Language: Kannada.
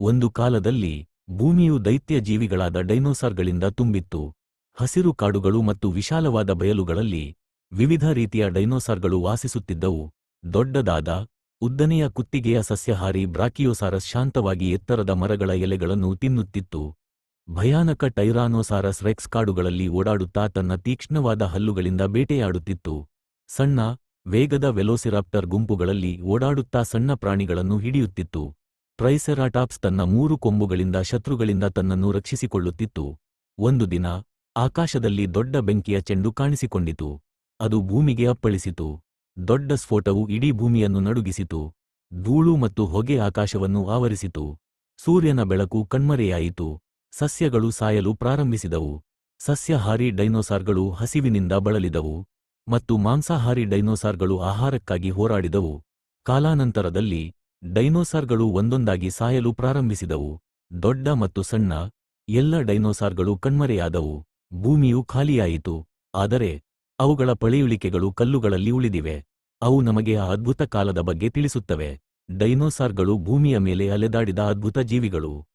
ಒಂದು ಕಾಲದಲ್ಲಿ ಭೂಮಿಯು ದೈತ್ಯ ಜೀವಿಗಳಾದ ಡೈನೋಸಾರ್ಗಳಿಂದ ತುಂಬಿತ್ತು. ಹಸಿರು ಕಾಡುಗಳು ಮತ್ತು ವಿಶಾಲವಾದ ಬಯಲುಗಳಲ್ಲಿ ವಿವಿಧ ರೀತಿಯ ಡೈನೋಸಾರ್ಗಳು ವಾಸಿಸುತ್ತಿದ್ದವು. ದೊಡ್ಡದಾದ, ಉದ್ದನೆಯ ಕುತ್ತಿಗೆಯ ಸಸ್ಯಹಾರಿ ಬ್ರಾಕಿಯೋಸಾರಸ್ ಶಾಂತವಾಗಿ ಎತ್ತರದ ಮರಗಳ ಎಲೆಗಳನ್ನು ತಿನ್ನುತ್ತಿತ್ತು. ಭಯಾನಕ ಟೈರಾನೋಸಾರಸ್ ರೆಕ್ಸ್ ಕಾಡುಗಳಲ್ಲಿ ಓಡಾಡುತ್ತಾ ತನ್ನ ತೀಕ್ಷ್ಣವಾದ ಹಲ್ಲುಗಳಿಂದ ಬೇಟೆಯಾಡುತ್ತಿತ್ತು. ಸಣ್ಣ, ವೇಗದ ವೆಲೋಸಿರಾಪ್ಟರ್ ಗುಂಪುಗಳಲ್ಲಿ ಓಡಾಡುತ್ತಾ ಸಣ್ಣ ಪ್ರಾಣಿಗಳನ್ನು ಹಿಡಿಯುತ್ತಿತ್ತು. ಟ್ರೈಸೆರಾಟಾಪ್ಸ್ ತನ್ನ ಮೂರು ಕೊಂಬುಗಳಿಂದ ಶತ್ರುಗಳಿಂದ ತನ್ನನ್ನು ರಕ್ಷಿಸಿಕೊಳ್ಳುತ್ತಿತ್ತು. ಒಂದು ದಿನ, ಆಕಾಶದಲ್ಲಿ ದೊಡ್ಡ ಬೆಂಕಿಯ ಚೆಂಡು ಕಾಣಿಸಿಕೊಂಡಿತು. ಅದು ಭೂಮಿಗೆ ಅಪ್ಪಳಿಸಿತು. ದೊಡ್ಡ ಸ್ಫೋಟವು ಇಡೀ ಭೂಮಿಯನ್ನು ನಡುಗಿಸಿತು. ಧೂಳು ಮತ್ತು ಹೊಗೆ ಆಕಾಶವನ್ನು ಆವರಿಸಿತು. ಸೂರ್ಯನ ಬೆಳಕು ಕಣ್ಮರೆಯಾಯಿತು. ಸಸ್ಯಗಳು ಸಾಯಲು ಪ್ರಾರಂಭಿಸಿದವು. ಸಸ್ಯಹಾರಿ ಡೈನೋಸಾರ್ಗಳು ಹಸಿವಿನಿಂದ ಬಳಲಿದವು ಮತ್ತು ಮಾಂಸಾಹಾರಿ ಡೈನೋಸಾರ್ಗಳು ಆಹಾರಕ್ಕಾಗಿ ಹೋರಾಡಿದವು. ಕಾಲಾನಂತರದಲ್ಲಿ ಡೈನೋಸಾರ್ಗಳು ಒಂದೊಂದಾಗಿ ಸಾಯಲು ಪ್ರಾರಂಭಿಸಿದವು. ದೊಡ್ಡ ಮತ್ತು ಸಣ್ಣ, ಎಲ್ಲ ಡೈನೋಸಾರ್ಗಳು ಕಣ್ಮರೆಯಾದವು. ಭೂಮಿಯು ಖಾಲಿಯಾಯಿತು. ಆದರೆ, ಅವುಗಳ ಪಳೆಯುಳಿಕೆಗಳು ಕಲ್ಲುಗಳಲ್ಲಿ ಉಳಿದಿವೆ. ಅವು ನಮಗೆ ಆ ಅದ್ಭುತ ಕಾಲದ ಬಗ್ಗೆ ತಿಳಿಸುತ್ತವೆ. ಡೈನೋಸಾರ್ಗಳು ಭೂಮಿಯ ಮೇಲೆ ಅಲೆದಾಡಿದ ಅದ್ಭುತ ಜೀವಿಗಳು.